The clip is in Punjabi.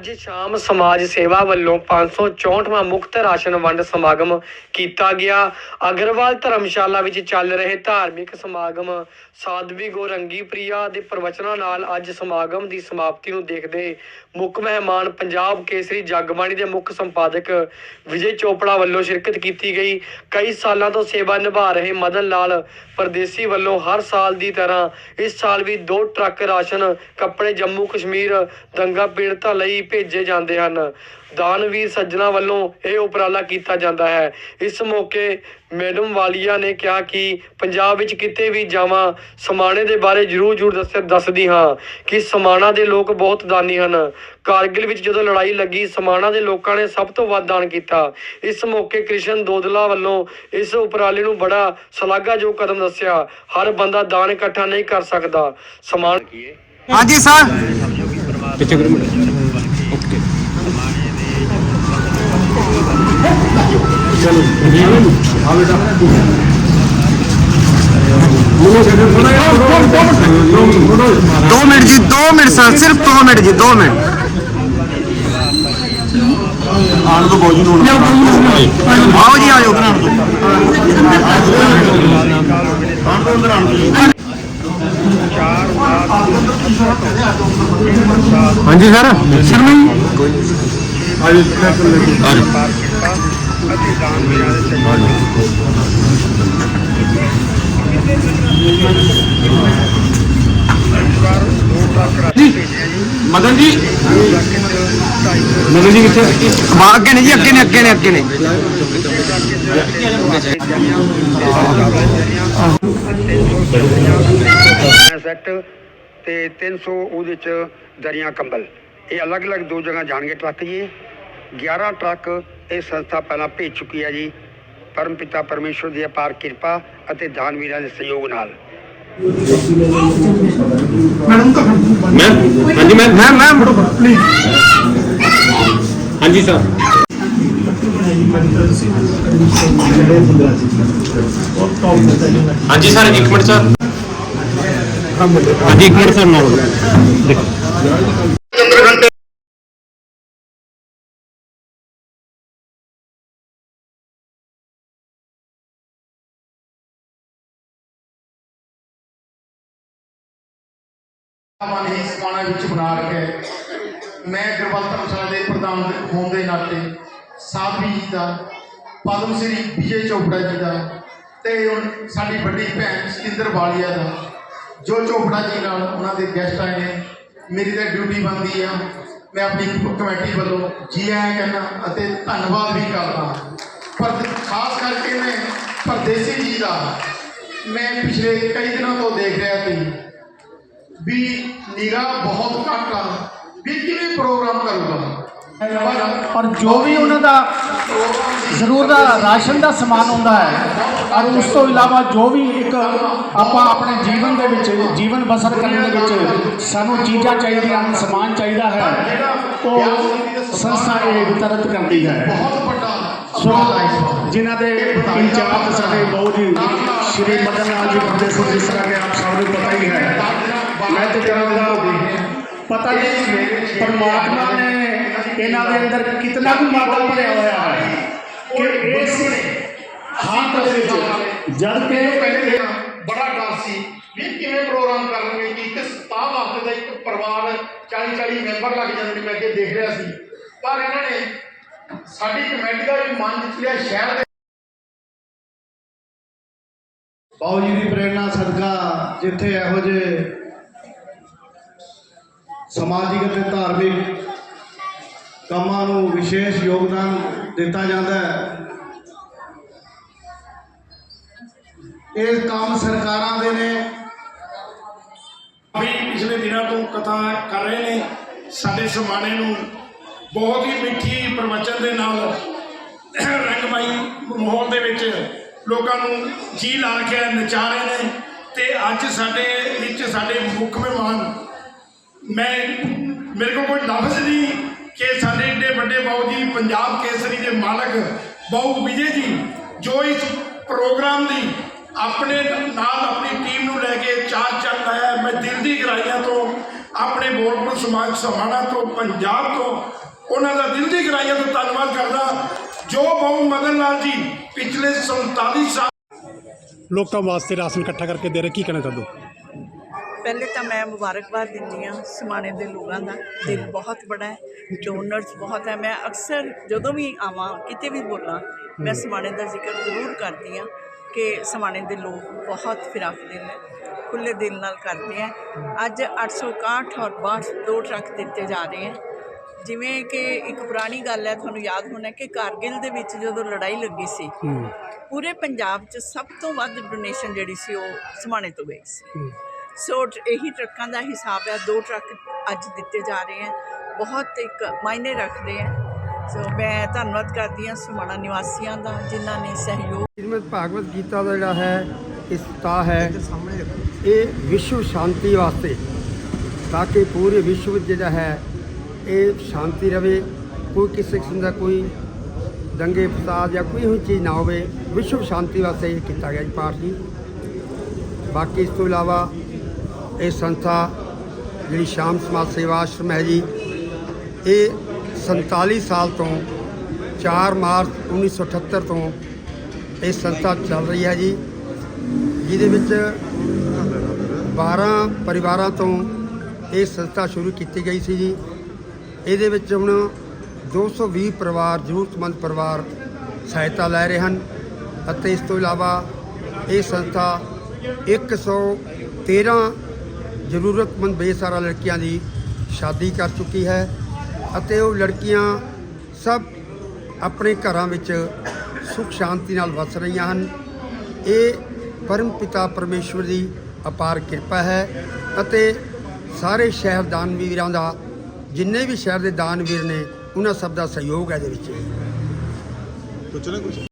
ਅੱਜ ਸ਼ਾਮ ਸਮਾਜ ਸੇਵਾ ਵੱਲੋਂ 564ਵਾਂ ਮੁਕਤ ਰਾਸ਼ਨ ਵੰਡ ਸਮਾਗਮ ਕੀਤਾ ਗਿਆ। ਅਗਰਵਾਲ ਧਰਮਸ਼ਾਲਾ ਵਿੱਚ ਚੱਲ ਰਹੇ ਧਾਰਮਿਕ ਸਮਾਗਮ ਸਾਧਵੀ ਗੋਰੰਗੀ ਪ੍ਰਿਆ ਦੇ ਪ੍ਰਵਚਨਾਂ ਨਾਲ ਅੱਜ ਸਮਾਗਮ ਦੀ ਸਮਾਪਤੀ ਨੂੰ ਦੇਖਦੇ ਮੁੱਖ ਮਹਿਮਾਨ ਪੰਜਾਬ ਕੇਸਰੀ ਜਗਬਾਣੀ ਦੇ ਮੁੱਖ ਸੰਪਾਦਕ ਵਿਜੇ ਚੋਪੜਾ ਵੱਲੋਂ ਸ਼ਿਰਕਤ ਕੀਤੀ ਗਈ। ਕਈ ਸਾਲਾਂ ਤੋਂ ਸੇਵਾ ਨਿਭਾ ਰਹੇ ਮਦਨ ਲਾਲ ਪਰਦੇਸੀ ਵੱਲੋਂ ਹਰ ਸਾਲ ਦੀ ਤਰ੍ਹਾਂ ਇਸ ਸਾਲ ਵੀ ਦੋ ਟਰੱਕ ਰਾਸ਼ਨ, ਕੱਪੜੇ ਜੰਮੂ ਕਸ਼ਮੀਰ ਦੰਗਾ ਪੀੜਤਾਂ ਲਈ ਭੇਜੇ ਜਾਂਦੇ ਹਨ। ਦਾਨਵੀਰ ਸੱਜਣਾ ਵੱਲੋਂ ਇਹ ਉਪਰਾਲਾ ਕੀਤਾ ਜਾਂਦਾ ਹੈ। ਇਸ ਮੌਕੇ ਮੈਡਮ ਵਾਲੀਆ ਨੇ ਕਿਹਾ ਕਿ ਪੰਜਾਬ ਵਿੱਚ ਕਿਤੇ ਵੀ ਜਾਵਾਂ ਸਮਾਣੇ ਦੇ ਬਾਰੇ ਜਰੂਰ ਜਰੂਰ ਦੱਸ ਦੱਸਦੀ ਹਾਂ ਕਿ ਸਮਾਣਾ ਦੇ ਲੋਕ ਬਹੁਤ ਦਾਨੀ ਹਨ। ਕਾਰਗਿਲ ਵਿੱਚ ਜਦੋਂ ਲੜਾਈ ਲੱਗੀ ਸਮਾਣਾ ਦੇ ਲੋਕਾਂ ਨੇ ਸਭ ਤੋਂ ਵੱਧ ਦਾਨ ਕੀਤਾ। ਇਸ ਮੌਕੇ ਕ੍ਰਿਸ਼ਨ ਦੋਦਲਾ ਵੱਲੋਂ ਇਸ ਉਪਰਾਲੇ ਨੂੰ ਬੜਾ ਸ਼ਲਾਘਾਯੋਗ ਕਦਮ ਦੱਸਿਆ। ਹਰ ਬੰਦਾ ਦਾਨ ਇਕੱਠਾ ਨਹੀਂ ਕਰ ਸਕਦਾ। ਸਮਾਨ ਹਾਂਜੀ ਸਰ। ਪਿੱਛੇ ਕਰੋ ਚਲੋ ਆ ਬੇਟਾ दो मिनट जी दो मिनट सर सिर्फ दो मिनट जी दो मिनट ਆਣ ਤੋਂ ਬੋਝ ਨੂੰ आओ जी आओ ਆਣ ਤੋਂ ਅੰਦਰ ਆਣ ਹਾਂਜੀ ਸਰ ਸ਼ਰਮਾ ਆਜੋ ਟਰੈਕਟਰ ਲੈ ਕੇ ਮਦਨ ਜੀ। ਮਦਨ ਜੀ ਕਿੱਥੇ? ਅੱਗੇ ਨੇ ਜੀ, ਅੱਗੇ ਨੇ ਅੱਗੇ ਨੇ ਅੱਗੇ ਨੇ। ਸੈੱਟ ਤੇ 300 ਉਹਦੇ ਚ ਦਰੀਆਂ ਕੰਬਲ। ਇਹ ਅਲੱਗ-ਅਲੱਗ ਦੋ ਜਗ੍ਹਾ ਜਾਣਗੇ ਟਰੱਕ ਜੀ। 11 ਟਰੱਕ ਇਹ ਸੰਸਥਾ ਪਹਿਲਾਂ ਭੇਜ ਚੁੱਕੀ ਹੈ ਜੀ। ਪਰਮ ਪਿਤਾ ਪਰਮੇਸ਼ਵਰ ਦੀ ਅਪਾਰ ਕਿਰਪਾ ਅਤੇ ਦਾਨਵੀਰਾਂ ਦੇ ਸਹਿਯੋਗ ਨਾਲ। ਹਾਂਜੀ ਮੈਂ ਮੈਮ ਮੈਮ ਹਾਂਜੀ ਸਰ ਹਾਂਜੀ ਸਰ ਇੱਕ ਮਿੰਟ ਸਰ ਹਾਂਜੀ ਇੱਕ ਮਿੰਟ ਸਰ ਨਾਲ। ਮਨ ਹੀ ਸਮਾਣਾ ਵਿੱਚ ਬਣਾ ਰੱਖਿਆ ਮੈਂ ਗੁਰਬਲ ਧਰਮਸ਼ਾਲਾ ਦੇ ਪ੍ਰਧਾਨ ਹੋਣ ਦੇ ਨਾਤੇ ਸਾਧਵੀ ਜੀ ਦਾ, ਪਦਮ ਸ੍ਰੀ ਵਿਜੇ ਚੋਪੜਾ ਜੀ ਦਾ ਤੇ ਸਾਡੀ ਵੱਡੀ ਭੈਣ ਸਤਿੰਦਰ ਵਾਲੀਆ ਦਾ, ਜੋ ਚੋਪੜਾ ਜੀ ਨਾਲ ਉਹਨਾਂ ਦੇ ਗੈਸਟ ਆਏ ਨੇ, ਮੇਰੀ ਤਾਂ ਡਿਊਟੀ ਬਣਦੀ ਆ। ਮੈਂ ਆਪਣੀ ਕਮੇਟੀ ਵੱਲੋਂ ਜੀ ਆਇਆਂ ਕਹਿੰਦਾ ਅਤੇ ਧੰਨਵਾਦ ਵੀ ਕਰਦਾ ਪਰ ਖਾਸ ਕਰਕੇ ਮੈਂ ਪਰਦੇਸੀ ਜੀ ਦਾ, ਮੈਂ ਪਿਛਲੇ ਕਈ ਦਿਨਾਂ ਤੋਂ ਦੇਖ ਰਿਹਾ ਸੀ ਵੀ ਨਿਗਾ ਬਹੁਤ ਘੱਟ ਆ। ਵੀ ਕਿਵੇਂ ਪ੍ਰੋਗਰਾਮ ਕਰੂਗਾ? ਪਰ ਜੋ ਵੀ ਉਹਨਾਂ ਦਾ ਜ਼ਰੂਰ ਦਾ ਰਾਸ਼ਨ ਦਾ ਸਮਾਨ ਹੁੰਦਾ ਹੈ ਔਰ ਉਸ ਤੋਂ ਇਲਾਵਾ ਜੋ ਵੀ ਇੱਕ ਆਪਾਂ ਆਪਣੇ ਜੀਵਨ ਦੇ ਵਿੱਚ ਜੀਵਨ ਬਸਰ ਕਰਨ ਦੇ ਵਿੱਚ ਸਾਨੂੰ ਚੀਜ਼ਾਂ ਚਾਹੀਦੀਆਂ ਹਨ ਸਮਾਨ ਚਾਹੀਦਾ ਹੈ ਉਹ ਸੰਸਥਾ ਇਹ ਵਿਤਰਿਤ ਕਰਦੀ ਹੈ। ਬਹੁਤ ਵੱਡਾ ਸੋ ਜਿਨ੍ਹਾਂ ਦੇ ਇੰਚਾਰਜ ਸਾਡੇ ਬਹੁਤ ਜੀ ਸ਼੍ਰੀ ਮਦਨ ਲਾਲ ਜੀ ਪ੍ਰਦੇਸ਼ ਜਿਸ ਤਰ੍ਹਾਂ ਕਿ ਆਪ ਸਭ ਨੂੰ ਪਤਾ ਹੀ ਹੈ। ਮੈਂ ਤੇ ਕਰਾਂਗਾ ਪਤਾ ਨਹੀਂ ਪਰਮਾਤਮਾ ਨੇ ਇਹਨਾਂ ਦੇ ਅੰਦਰ ਕਿਤਨਾ ਕੁ ਮਾਦਾ ਭਰਿਆ ਹੋਇਆ ਹੈ ਕਿ ਇਸ ਹਾਲਤ ਦੇ ਵਿੱਚ ਜਦ ਕਿ ਪਹਿਲੇ ਬੜਾ ਡਰ ਸੀ ਵੀ ਕਿਵੇਂ ਪ੍ਰੋਗਰਾਮ ਕਰਨਗੇ ਕਿ ਇੱਕ ਸਤਾਹ ਵਾਸਤੇ ਦਾ ਇੱਕ ਪਰਿਵਾਰ 40 40 ਮੈਂਬਰ ਲੱਗ ਜਾਂਦੇ ਨੇ ਮੈਂ ਅੱਗੇ ਦੇਖ ਰਿਹਾ ਸੀ। ਪਰ ਇਹਨਾਂ ਨੇ ਸਾਡੀ ਕਮੇਟੀ ਦਾ ਵੀ ਮਨ ਜਿੱਤ ਲਿਆ ਸ਼ਹਿਰ ਦੇ। ਬਾਉ ਜੀ ਦੀ ਪ੍ਰੇਰਣਾ ਸਦਕਾ ਜਿੱਥੇ ਇਹੋ ਜਿਹੇ ਸਮਾਜਿਕ ਅਤੇ ਧਾਰਮਿਕ ਕੰਮਾਂ ਨੂੰ ਵਿਸ਼ੇਸ਼ ਯੋਗਦਾਨ ਦਿੱਤਾ ਜਾਂਦਾ ਹੈ। ਇਹ ਕੰਮ ਸਰਕਾਰਾਂ ਦੇ ਨੇ। ਵੀ ਪਿਛਲੇ ਦਿਨਾਂ ਤੋਂ ਕਥਾ ਕਰ ਰਹੇ ਨੇ। ਸਾਡੇ ਸਮਾਣੇ ਨੂੰ ਬਹੁਤ ਹੀ ਮਿੱਠੀ ਪ੍ਰਵਚਨ ਦੇ ਨਾਲ ਰੰਗਮਾਈ ਮਾਹੌਲ ਦੇ ਵਿੱਚ ਲੋਕਾਂ ਨੂੰ ਜੀ ਲਾ ਕੇ ਨਚਾ ਰਹੇ ਨੇ ਤੇ ਅੱਜ ਸਾਡੇ ਵਿੱਚ ਸਾਡੇ ਮੁੱਖ ਮਹਿਮਾਨ ਮੈਂ ਮੇਰੇ ਕੋਲ ਕੋਈ ਲਫ਼ਜ਼ ਨਹੀਂ ਕਿ ਸਾਡੇ ਏਡੇ ਵੱਡੇ ਬਾਊ ਜੀ, ਪੰਜਾਬ ਕੇਸਰੀ ਦੇ ਮਾਲਕ ਬਾਊ ਵਿਜੇ ਜੀ, ਜੋ ਇਸ ਪ੍ਰੋਗਰਾਮ ਦੀ ਆਪਣੇ ਨਾਲ ਆਪਣੀ ਟੀਮ ਨੂੰ ਲੈ ਕੇ ਚਾਰ ਚੰਦ ਲਾਇਆ ਮੈਂ ਦਿਲ ਦੀ ਗਹਿਰਾਈਆਂ ਤੋਂ, ਆਪਣੇ ਬੋਲਪੁਰ ਸਮਾਜ ਸਮਾਣਾ ਤੋਂ, ਪੰਜਾਬ ਤੋਂ, ਉਹਨਾਂ ਦਾ ਦਿਲ ਦੀ ਗਹਿਰਾਈਆਂ ਤੋਂ ਧੰਨਵਾਦ ਕਰਦਾ। ਜੋ ਬਹੁ ਮਦਨ ਲਾਲ ਜੀ ਪਿਛਲੇ 47 ਸਾਲ ਲੋਕਾਂ ਵਾਸਤੇ ਰਾਸ਼ਨ ਇਕੱਠਾ ਕਰਕੇ ਦੇ ਰਹੇ, ਕੀ ਕਹਿਣਾ ਚਾਹੁੰਦੇ ਪਹਿਲੇ ਤਾਂ ਮੈਂ ਮੁਬਾਰਕਬਾਦ ਦਿੰਦੀ ਹਾਂ ਸਮਾਣੇ ਦੇ ਲੋਕਾਂ ਦਾ ਦਿਲ ਬਹੁਤ ਬੜਾ ਹੈ ਡੋਨਰਸ ਬਹੁਤ ਹੈ। ਮੈਂ ਅਕਸਰ ਜਦੋਂ ਵੀ ਆਵਾਂ ਕਿਤੇ ਵੀ ਬੋਲਾਂ ਮੈਂ ਸਮਾਣੇ ਦਾ ਜ਼ਿਕਰ ਜ਼ਰੂਰ ਕਰਦੀ ਹਾਂ ਕਿ ਸਮਾਣੇ ਦੇ ਲੋਕ ਬਹੁਤ ਫਿਰਾਕ ਦਿਲ ਹੈ ਖੁੱਲੇ ਦਿਲ ਨਾਲ ਕਰਦੇ ਹੈ। ਅੱਜ 861 ਔਰ 62 ਦੋ ਟਰੱਕ ਦਿੱਤੇ ਜਾ ਰਹੇ ਹੈ। ਜਿਵੇਂ ਕਿ ਇੱਕ ਪੁਰਾਣੀ ਗੱਲ ਹੈ ਤੁਹਾਨੂੰ ਯਾਦ ਹੋਣਾ ਕਿ ਕਾਰਗਿਲ ਦੇ ਵਿੱਚ ਜਦੋਂ ਲੜਾਈ ਲੱਗੀ ਸੀ ਪੂਰੇ ਪੰਜਾਬ 'ਚ ਸਭ ਤੋਂ ਵੱਧ ਡੋਨੇਸ਼ਨ ਜਿਹੜੀ ਸੀ ਉਹ ਸਮਾਣੇ ਤੋਂ ਗਈ ਸੀ। ਸੋ ਇਹੀ ਟਰੱਕਾਂ ਦਾ ਹਿਸਾਬ ਹੈ। ਦੋ ਟਰੱਕ ਅੱਜ ਦਿੱਤੇ ਜਾ ਰਹੇ ਹੈ। ਬਹੁਤ ਇੱਕ ਮਾਇਨੇ ਰੱਖਦੇ ਹੈ। ਸੋ ਮੈਂ ਧੰਨਵਾਦ ਕਰਦੀ ਹਾਂ ਸਮਾਣਾ ਨਿਵਾਸੀਆਂ ਦਾ ਜਿਨ੍ਹਾਂ ਨੇ ਸਹਿਯੋਗ ਸ਼੍ਰੀਮਦ ਭਾਗਵਤ ਗੀਤਾ ਦਾ ਜਿਹੜਾ ਹੈ ਇਸਤਾ ਹੈ ਇਹ ਵਿਸ਼ਵ ਸ਼ਾਂਤੀ ਵਾਸਤੇ ਤਾਂ ਕਿ ਪੂਰੇ ਵਿਸ਼ਵ ਵਿੱਚ ਜਿਹੜਾ ਹੈ ਇਹ ਸ਼ਾਂਤੀ ਰਵੇ। ਕੋਈ ਕਿਸੇ ਕਿਸਮ ਦਾ ਕੋਈ ਦੰਗੇ ਫਸਾਦ ਜਾਂ ਕੋਈ ਵੀ ਚੀਜ਼ ਨਾ ਹੋਵੇ ਵਿਸ਼ਵ ਸ਼ਾਂਤੀ ਵਾਸਤੇ ਇਹ ਕੀਤਾ ਗਿਆ ਜੀ ਪਾਠ ਜੀ। ਬਾਕੀ ਇਸ ਤੋਂ ਇਲਾਵਾ ਇਹ ਸੰਸਥਾ ਜਿਹੜੀ ਸ਼ਾਮ ਸਮਾਜ ਸੇਵਾ ਆਸ਼ਰਮ ਹੈ ਜੀ, ਇਹ 47 ਸਾਲ ਤੋਂ 4 ਮਾਰਚ 1978 ਤੋਂ ਇਹ ਸੰਸਥਾ ਚੱਲ ਰਹੀ ਹੈ ਜੀ, ਜਿਹਦੇ ਵਿੱਚ 12 ਪਰਿਵਾਰਾਂ ਤੋਂ ਇਹ ਸੰਸਥਾ ਸ਼ੁਰੂ ਕੀਤੀ ਗਈ ਸੀ ਜੀ। ਇਹਦੇ ਵਿੱਚ ਹੁਣ 220 ਪਰਿਵਾਰ, ਜ਼ਰੂਰਤਮੰਦ ਪਰਿਵਾਰ ਸਹਾਇਤਾ ਲੈ ਰਹੇ ਹਨ ਅਤੇ ਇਸ ਤੋਂ ਇਲਾਵਾ ਇਹ ਸੰਸਥਾ 113 ਜ਼ਰੂਰਤਮੰਦ ਬੇਸਹਾਰਾ ਲੜਕੀਆਂ ਦੀ ਸ਼ਾਦੀ ਕਰ ਚੁੱਕੀ ਹੈ ਅਤੇ ਉਹ ਲੜਕੀਆਂ ਸਭ ਆਪਣੇ ਘਰਾਂ ਵਿੱਚ ਸੁਖ ਸ਼ਾਂਤੀ ਨਾਲ ਵਸ ਰਹੀਆਂ ਹਨ। ਇਹ ਪਰਮ ਪਿਤਾ ਪਰਮੇਸ਼ਵਰ ਦੀ ਅਪਾਰ ਕਿਰਪਾ ਹੈ ਅਤੇ ਸਾਰੇ ਸ਼ਹਿਰ ਦਾਨ ਵੀਰਾਂ ਦਾ, ਜਿੰਨੇ ਵੀ ਸ਼ਹਿਰ ਦੇ ਦਾਨ ਵੀਰ ਨੇ, ਉਹਨਾਂ ਸਭ ਦਾ ਸਹਿਯੋਗ ਹੈ ਇਹਦੇ ਵਿੱਚ।